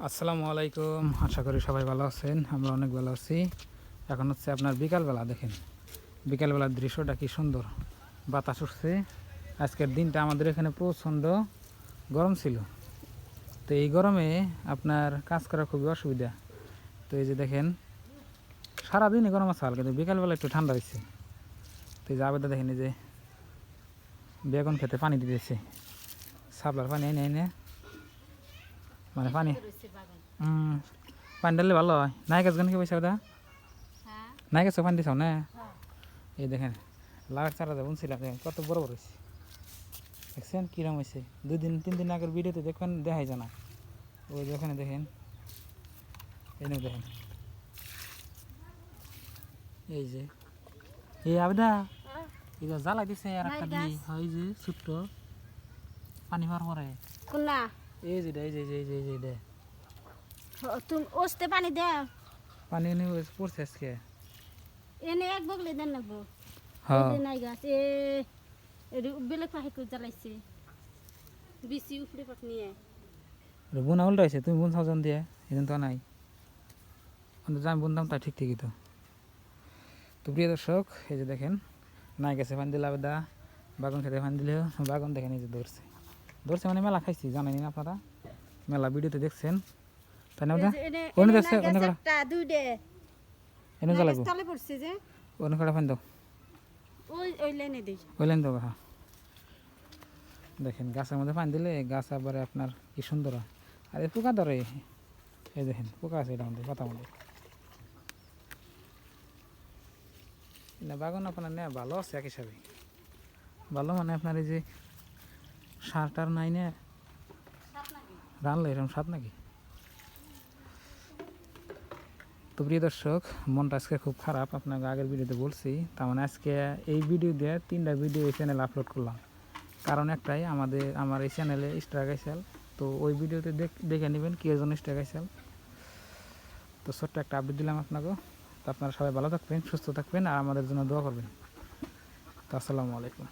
আসসালামু আলাইকুম। আশা করি সবাই ভালো আছেন, আমরা অনেক ভালো আছি। এখন হচ্ছে আপনার বিকালবেলা, দেখেন। বিকালবেলার দৃশ্যটা কি সুন্দর। বাতাস উঠছে। আজকের দিনটা আমাদের এখানে প্রচণ্ড গরম ছিল। তো এই গরমে আপনার কাজ করা খুবই অসুবিধা। তো এই যে দেখেন, সারাদিনই গরম আছে কিন্তু বিকালবেলা একটু ঠান্ডা হয়েছে। তো এই যে আবেদা দেখেন, এই যে বেগুন খেতে পানি দিতেছে। সাবলার পানি এনে এনে। মানে পানি? পানি ডাললে ভালো হয়। নাই গাছ গান কি পয়সা দা হ্যাঁ নাই গাছ পানি দিছাও না? এই দেখেন লাখ চারা দেবো ছিলাম দেখেন কত বড় বড় হয়েছে দেখছেন কিরম হয়েছে দুই দিন তিন দিন আগের ভিডিওতে দেখবেন দেখাই জানা ওই যে ওখানে দেখেন এনে দেখেন। এই যে এই আবেদা এই যে জ্বালাই দিছে আর একটা দিয়ে যে ছোট্ট পানি হওয়ার পরে। কোনা এই যে এই যে এই যে এই যে এই তুমি ওসতে পানি দে পানি এনে পড়ছে আজকে। এনে এক বগলে দেন হ্যাঁ নাই গাছ এ বেলেগ পাখি করে জ্বালাইছে বেশি উপরে পাক নিয়ে। বোনা উল্টা হয়েছে তুমি বোন সাজন দিয়ে এদিন তো নাই। আমি বুনতাম তাই ঠিক ঠিকই তো। তো প্রিয় দর্শক এই যে দেখেন নাই গেছে ফান দিলে আবেদা বাগান খেতে ফান দিলেও বাগান দেখেন এই যে ধরছে। ধরছে মানে মেলা খাইছি জানেন না আপনারা? মেলা ভিডিওতে দেখছেন। তাই না এনে দেখছে, অন্য দে। এনে জ্বালাবো। পড়ছে যে। অন্য কটা ফান দাও। ওই ওই লাইনে তো হ্যাঁ। দেখেন গাছের মধ্যে পানি দিলে গাছ আবার আপনার কি সুন্দর হয়। আর এই পোকা ধরে। এই দেখেন পোকা আছে এটার মধ্যে পাতার মধ্যে। বাগান আপনার না ভালো আছে এক হিসাবে। ভালো মানে আপনার এই যে সার টার নাই না রানলে এরকম স্বাদ নাকি? তো প্রিয় দর্শক মনটা আজকে খুব খারাপ আপনাকে আগের ভিডিওতে বলছি। তার মানে আজকে এই ভিডিও দিয়ে তিনটা ভিডিও এই চ্যানেলে আপলোড করলাম। কারণ একটাই আমাদের আমার এই চ্যানেলে স্ট্রাক আইসাল তো ওই ভিডিওতে দেখ- নেবেন কী জন্য স্ট্রাক আইসাল তো ছোট্ট একটা আপডেট দিলাম আপনাকে। তো আপনারা সবাই ভালো থাকবেন সুস্থ থাকবেন আর আমাদের জন্য দোয়া করবেন। তো আসসালামু আলাইকুম।